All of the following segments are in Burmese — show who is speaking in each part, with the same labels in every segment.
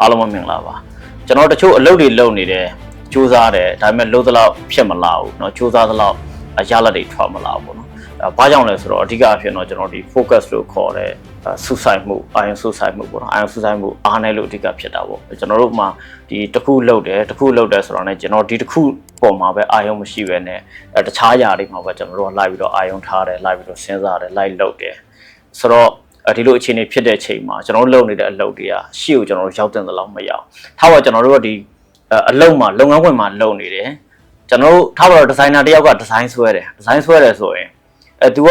Speaker 1: အားလုံးပဲမင်္ဂလာပါကျွန်တော်တချို့အလုပ်တွေလုပ်နေတယ်စူးစမ်းတယ်ဒါပေမဲ့လို့သလောက်ဖြစ်မလာဘူးเนาะစူးစမ်းသလောက်အရလက်တွေထွက်မလာဘူးပေါ့နော်အဲဘာကြောင့်လဲဆိုတော့အဓိကအဖြစ်တော့ကျွန်တော်ဒီ focus လို့ခေါ်တဲ့ဆူဆိုင်မှုအာရုံဆူဆိုင်မှုပေါ့နော်အာရုံဆူဆိုင်မှုအားနည်းလို့အဓိကဖြစ်တာပေါ့ကျွန်တော်တို့မှဒီတစ်ခုလုပ်တယ်တစ်ခုလုပ်တယ်ဆိုတော့ねကျွန်တော်ဒီတစ်ခုပုံမှာပဲအာရုံမရှိပဲနဲ့အဲတခြားຢာတွေမှာပဲကျွန်တော်တို့ကလိုက်ပြီးတော့အာရုံထားတယ်လိုက်ပြီးတော့စဉ်းစားတယ်လိုက်လုပ်တယ်ဆိုတော့အဲ ဒီလိုအခြေအနေဖြစ်တဲ့ချိန်မှာကျွန်တော်တို့လုပ်နေတဲ့အလုပ်တွေကရှေ့ကိုကျွန်တော်တို့ရောက်တဲ့လောက်မရောက်ထားပါကျွန်တော်တို့ကဒီအလုပ်မှာလုပ်ငန်းခွင်မှာလုပ်နေတယ်ကျွန်တော်တို့ထားပါတော့ဒီဇိုင်နာတယောက်ကဒီဇိုင်းဆွဲတယ်ဒီဇိုင်းဆွဲတယ်ဆိုရင်အဲ तू က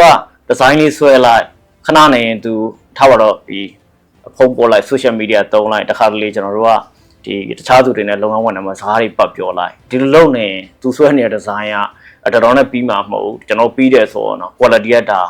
Speaker 1: ဒီဇိုင်းလေးဆွဲလိုက်ခဏနေရင် तू ထားပါတော့ဒီဖုန်းပေါ်လိုက် social media သုံးလိုက်တခါတလေကျွန်တော်တို့ကဒီတခြားသူတွေနဲ့လုပ်ငန်းဝင်တယ်မှာစကားတွေပတ်ပြောလိုက်ဒီလိုလုပ်နေသူဆွဲနေတဲ့ဒီဇိုင်းကတော်တော်နဲ့ပြီးမှာမဟုတ်ဘူးကျွန်တော်ပြီးတယ်ဆိုတော့ quality ကဒါ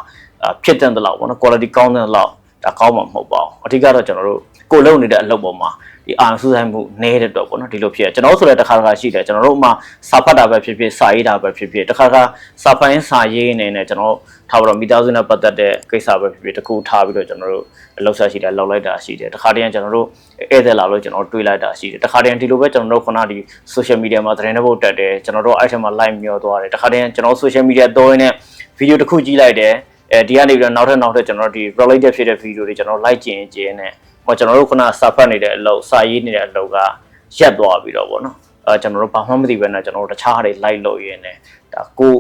Speaker 1: ဖြစ်တဲ့လောက်ပေါ့နော် quality ကောင်းတဲ့လောက်ဒါကောင်းမှာမဟုတ်ပါဘူးအထူးကတော့ကျွန်တော်တို့ကိုလုံနေတဲ့အလုပ်ပေါ်မှာဒီအာရုံစူးစိုက်မှုနည်းတဲ့တော့ပေါ့နော်ဒီလိုဖြစ်ရကျွန်တော်ဆိုလည်းတစ်ခါတစ်ခါရှိတယ်ကျွန်တော်တို့မှစာဖတ်တာပဲဖြစ်ဖြစ်စာရေးတာပဲဖြစ်ဖြစ်တစ်ခါတစ်ခါစာဖတ်ရင်စာရေးနေနေကျွန်တော်ထားပြီးတော့မိသားစုနဲ့ပတ်သက်တဲ့ကိစ္စပဲဖြစ်ဖြစ်တကူထားပြီးတော့ကျွန်တော်တို့လှုပ်ရှားရှိတယ်လှုပ်လိုက်တာရှိတယ်တစ်ခါတည်းကျွန်တော်တို့ဧည့်သည်လာလို့ကျွန်တော်တွေးလိုက်တာရှိတယ်တစ်ခါတည်းဒီလိုပဲကျွန်တော်တို့ခုနဒီ social media မှာသတင်းတစ်ပုဒ်တက်တယ်ကျွန်တော်တို့အဲ့ထက်မှာ live မျောသွားတယ်တစ်ခါတည်းကျွန်တော် social media သုံးရင်းနဲ့ဗီဒီယိုတစ်ခုကြည့်လိုက်တယ် အဲဒီကနေပြီးတော့နောက်ထပ်နောက်ထပ်ကျွန်တော်တို့ဒီ related ဖြစ်တဲ့ video တွေကျွန်တော်လိုက်ကျင်ကျင်းနဲ့ဟိုကျွန်တော်တို့ခုနစာဖတ်နေတဲ့အလုပ်စာရေးနေတဲ့အလုပ်ကရက်သွားပြီးတော့ဗောနော်အဲကျွန်တော်တို့ဘာမှမသိဘဲနဲ့ကျွန်တော်တို့တခြားဟာတွေလိုက်လို့ရင်းနဲ့ဒါကို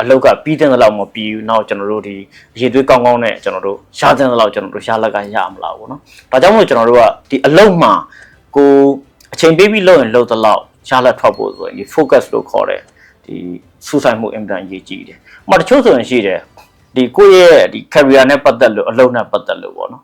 Speaker 1: အလောက်ကပြီးတဲ့လောက်မပြီးဘူးနောက်ကျွန်တော်တို့ဒီရေသွေးကောင်းကောင်းနဲ့ကျွန်တော်တို့ရှားတဲ့လောက်ကျွန်တော်တို့ရှားလက်ကရမလားဘောနော်ဒါကြောင့်မို့ကျွန်တော်တို့ကဒီအလောက်မှာကိုအချိန်ပေးပြီးလုပ်ရင်လုပ်တဲ့လောက်ရှားလက်ထွက်ဖို့ဆိုရင်ဒီ focus လို့ခေါ်တဲ့ဒီစူးစိုက်မှုအင်ပဒန်ရေးကြည့်တယ်။ဟိုမှာတချို့ဆိုရင်ရှိတယ် ဒီကိုယ့်ရဲ့ဒီ career နဲ့ပတ်သက်လို့အလုပ်နဲ့ပတ်သက်လို့ပေါ့နော်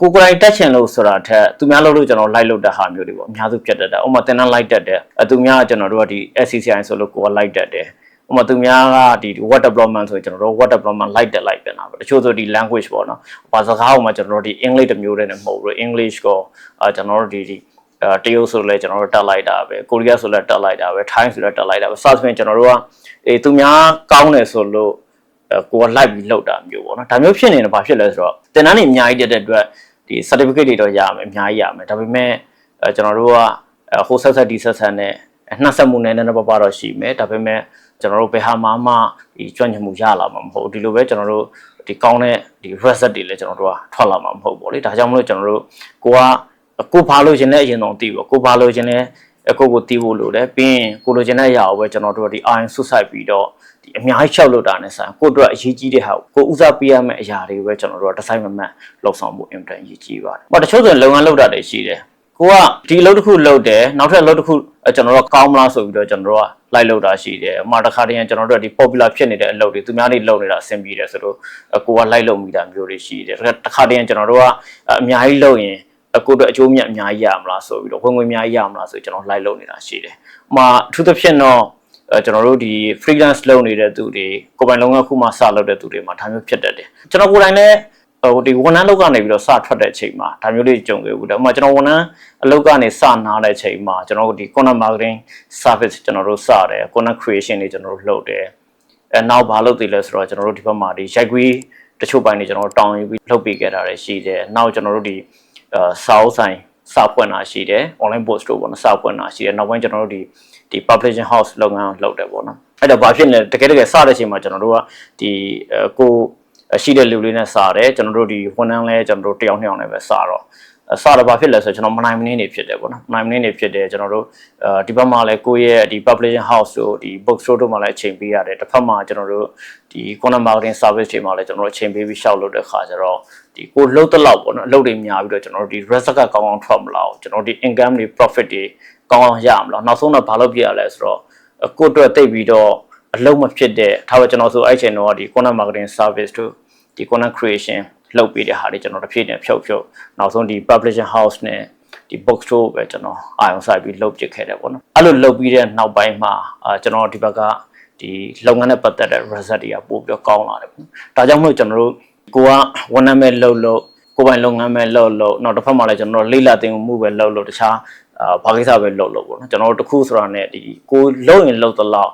Speaker 1: ကိုကိုယ်တိုင်တက်ချင်လို့ဆိုတာထက်သူများလုပ်လို့ကျွန်တော် like လုပ်တဲ့ဟာမျိုးတွေပေါ့အများစုပြတ်တတ်တယ်။ဥပမာတင်တန်း like တက်တယ်။သူများကကျွန်တော်တို့ကဒီ SCCI ဆိုလို့ကိုက like တက်တယ်။ဥပမာသူများကဒီ web development ဆိုရင်ကျွန်တော်တို့ web development like တက် like ပြန်တာပေါ့။တချို့ဆိုဒီ language ပေါ့နော်။ဘာစကားဟိုမှာကျွန်တော်တို့ဒီ English တစ်မျိုးတည်းနဲ့မဟုတ်ဘူး English ကိုအဲကျွန်တော်တို့ဒီဒီအဲတရုတ်ဆိုလဲကျွန်တော်တို့တက်လိုက်တာပဲကိုရီးယားဆိုလဲတက်လိုက်တာပဲထိုင်းဆိုလဲတက်လိုက်တာပဲစသဖြင့်ကျွန်တော်တို့ကအေးသူများကောင်းတယ်ဆိုလို့ ကိုက like ပြီးလောက်တာမျိုးပေါ့နော်ဒါမျိုးဖြစ်နေတော့ဘာဖြစ်လဲဆိုတော့တင်တန်းနေအများကြီးတက်တဲ့အတွက်ဒီ certificate တွေတော့ရမယ်အများကြီးရမယ်ဒါပေမဲ့အဲကျွန်တော်တို့ကဟိုဆက်ဆက်ဒီဆက်ဆက်နဲ့နှက်ဆက်မှုနဲ့နည်းနည်းပါးပါးတော့ရှိမယ်ဒါပေမဲ့ကျွန်တော်တို့ဘယ်ဟာမှမှဒီကျွမ်းကျင်မှုရလာမှာမဟုတ်ဒီလိုပဲကျွန်တော်တို့ဒီကောင်းတဲ့ဒီ result တွေလည်းကျွန်တော်တို့ကထွက်လာမှာမဟုတ်ပေါ့လေဒါကြောင့်မလို့ကျွန်တော်တို့ကိုကကိုဘာလို့ရှင်လဲအရင်ဆုံးသိပေါ့ကိုဘာလို့ရှင်လဲ အကိုကိုတီးဖို့လိုတယ်ပြီးရင်ကိုလိုချင်တဲ့အရာကိုပဲကျွန်တော်တို့ဒီ iron ဆွဆိုင်ပြီးတော့ဒီအများကြီးလျှောက်လို့တာနဲ့ဆိုင်ကိုတို့အရေးကြီးတဲ့ဟာကိုဦးစားပေးရမယ့်အရာတွေပဲကျွန်တော်တို့ကဒီဇိုင်းမမတ်လောက်ဆောင်ဖို့အင်တန်အရေးကြီးပါတယ်။ဟောတချို့ဆိုလုပ်ငန်းလုပ်တာတွေရှိတယ်။ကိုကဒီအလုပ်တစ်ခုလုပ်တယ်နောက်ထပ်အလုပ်တစ်ခုကျွန်တော်တို့ကောင်းမလားဆိုပြီးတော့ကျွန်တော်တို့ကလိုက်လုပ်တာရှိတယ်။အမှတခါတည်းကျွန်တော်တို့ကဒီ popular ဖြစ်နေတဲ့အလုပ်တွေသူများတွေလုပ်နေတာအဆင်ပြေတယ်ဆိုတော့ကိုကလိုက်လုပ်မိတာမျိုးတွေရှိတယ်။တခါတည်းကျွန်တော်တို့ကအများကြီးလုပ်ရင် အကိုတို့အကျိုးမြတ်အများကြီးရမလားဆိုပြီးတော့ဝင်ဝင်အများကြီးရမလားဆိုကျွန်တော်လိုက်လုပ်နေတာရှိတယ်။မှာအထူးသဖြင့်တော့အဲကျွန်တော်တို့ဒီ freelance လုပ်နေတဲ့သူတွေကိုယ်ပိုင်လုပ်ငန်းခုမှစလုပ်တဲ့သူတွေမှာဒါမျိုးဖြစ်တတ်တယ်။ကျွန်တော်ကိုယ်တိုင်လည်းဟိုဒီဝန်ထမ်းလုပ်ကနေပြီးတော့စထွက်တဲ့အချိန်မှာဒါမျိုးလေးကြုံခဲ့ဘူး။ဒါမှကျွန်တော်ဝန်ထမ်းအလုပ်ကနေစနားတဲ့အချိန်မှာကျွန်တော်တို့ဒီ content marketing service ကျွန်တော်တို့စတယ် content creation တွေကျွန်တော်တို့လုပ်တယ်။အဲနောက်ဘာလုပ်သေးလဲဆိုတော့ကျွန်တော်တို့ဒီဘက်မှာဒီရိုက်ကွေးတချို့ပိုင်းတွေကျွန်တော်တို့တောင်းယူပြီးလုပ်ပေးခဲ့တာတွေရှိတယ်။နောက်ကျွန်တော်တို့ဒီအဲ စာအုပ်ဆိုင်စာပွင့်တာရှိတယ် online book store ပေါ့နော်စာပွင့်တာရှိတယ်နောက်ပိုင်းကျွန်တော်တို့ဒီဒီ publishing house လုပ်ငန်းလုပ်တယ်ပေါ့နော်အဲ့တော့ဘာဖြစ်လဲတကယ်တကယ်စတဲ့အချိန်မှာကျွန်တော်တို့ကဒီကိုရှိတဲ့လူလေးနဲ့စားတယ်ကျွန်တော်တို့ဒီဝန်ထမ်းလဲကျွန်တော်တို့တယောက်နှစ်ယောက်နဲ့ပဲစားတော့ စတော့ဘာဖြစ်လဲဆိုကျွန်တော်မနိုင်မနေနေဖြစ်တယ်ပေါ့နော်မနိုင်မနေနေဖြစ်တယ်ကျွန်တော်တို့ဒီဘက်မှာလည်းကိုယ့်ရဲ့ဒီ publishing house တို့ဒီ book store တို့မှာလည်းအချိန်ပေးရတယ်တစ်ဖက်မှာကျွန်တော်တို့ဒီ content marketing service တွေမှာလည်းကျွန်တော်တို့အချိန်ပေးပြီးရှောက်လုပ်တဲ့ခါကျတော့ဒီကိုလှုပ်တဲ့လောက်ပေါ့နော်အလုပ်တွေများပြီးတော့ကျွန်တော်တို့ဒီ result ကကောင်းကောင်းထွက်မလာဘူးကျွန်တော်တို့ဒီ income တွေ profit တွေကောင်းကောင်းရမလားနောက်ဆုံးတော့ဘာလုပ်ပြရလဲဆိုတော့ကိုယ့်အတွက်တိတ်ပြီးတော့အလုပ်မဖြစ်တဲ့ထားပါကျွန်တော်ဆိုအဲ့ချိန်တော့ဒီ content marketing service တို့ဒီ content creation လုပ်ပေးတဲ့ဟာတွေကျွန်တော်တစ်ဖြည်းဖြည်းဖြုတ်ဖြုတ်နောက်ဆုံးဒီ publishing house နဲ့ဒီ book store ပဲကျွန်တော်အာရုံစိုက်ပြီးလုပ်ပစ်ခဲ့တယ်ပေါ့နော်အဲ့လိုလုပ်ပြီးတဲ့နောက်ပိုင်းမှာအာကျွန်တော်ဒီဘက်ကဒီလုပ်ငန်းနဲ့ပတ်သက်တဲ့ result တွေကပို့ပြီးကောင်းလာတယ်ပေါ့ဒါကြောင့်မို့ကျွန်တော်တို့ကိုကဝန်ထမ်းပဲလုပ်လို့ကိုပိုင်လုပ်ငန်းပဲလုပ်လို့နောက်တစ်ဖက်မှာလည်းကျွန်တော်လေးလာတင်မှုပဲလုပ်လို့တခြားအာဘာကိစ္စပဲလုပ်လို့ပေါ့နော်ကျွန်တော်တို့တခုဆိုတာနဲ့ဒီကိုလုံရင်လုံသလောက်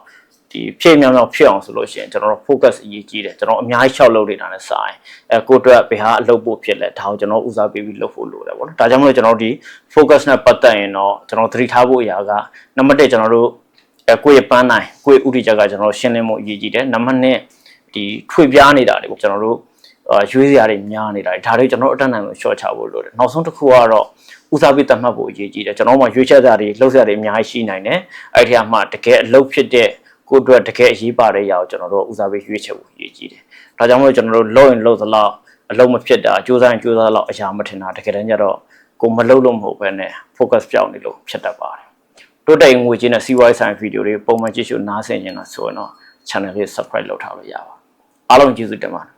Speaker 1: ဒီဖြည့်မြောင်မြောင်ဖြစ်အောင်ဆိုလို့ရှိရင်ကျွန်တော်တို့ focus အရေးကြီးတယ်ကျွန်တော်အများကြီးရှောက်လုပ်နေတာနဲ့စာရင်အဲကိုယ့်အတွက်ဘယ်ဟာအလုပ်ဖို့ဖြစ်လဲဒါကိုကျွန်တော်ဦးစားပေးပြီးလုပ်ဖို့လိုတယ်ပေါ့နော်ဒါကြောင့်မလို့ကျွန်တော်တို့ဒီ focus နဲ့ပတ်သက်ရင်တော့ကျွန်တော်သတိထားဖို့အရာကနံပါတ်1ကျွန်တော်တို့အဲကိုယ့်ရဲ့ပန်းနိုင်ကိုယ့်ရဲ့ဥတီချက်ကကျွန်တော်တို့ရှင်းလင်းဖို့အရေးကြီးတယ်နံပါတ်2ဒီထွေပြားနေတာတွေကိုကျွန်တော်တို့အာရွေးစရာတွေများနေတာတွေဒါတွေကျွန်တော်တို့အတက်နိုင်လို့ short ချဖို့လိုတယ်နောက်ဆုံးတစ်ခုကတော့ဦးစားပေးသတ်မှတ်ဖို့အရေးကြီးတယ်ကျွန်တော်တို့မှရွေးချက်စရာတွေလှုပ်စရာတွေအများကြီးရှိနိုင်တယ်အဲ့ဒီအမှတကယ်အလုပ်ဖြစ်တဲ့ ကိုယ့်အတွက်တကယ်အရေးပါတဲ့ຢာကိုကျွန်တော်တို့ဦးစားပေးရွေးချက်ဖို့အရေးကြီးတယ်ဒါကြောင့်မလို့ကျွန်တော်တို့လုပ်ရင်လုပ်သလောက်အလုပ်မဖြစ်တာကြိုးစားရင်ကြိုးစားသလောက်အရာမထင်တာတကယ်တမ်းကျတော့ကိုမလုပ်လို့မဟုတ်ဘဲနဲ့ focus ပြောင်းနေလို့ဖြစ်တတ်ပါတယ်တိုးတက်ငွေချင်းနဲ့စီးပွားရေးဆိုင်ဗီဒီယိုတွေပုံမှန်ကြည့်ရှုနားဆင်နေတာဆိုရင်တော့ channel လေး subscribe လုပ်ထားလို့ရပါအားလုံးကျေးဇူးတင်ပါတယ်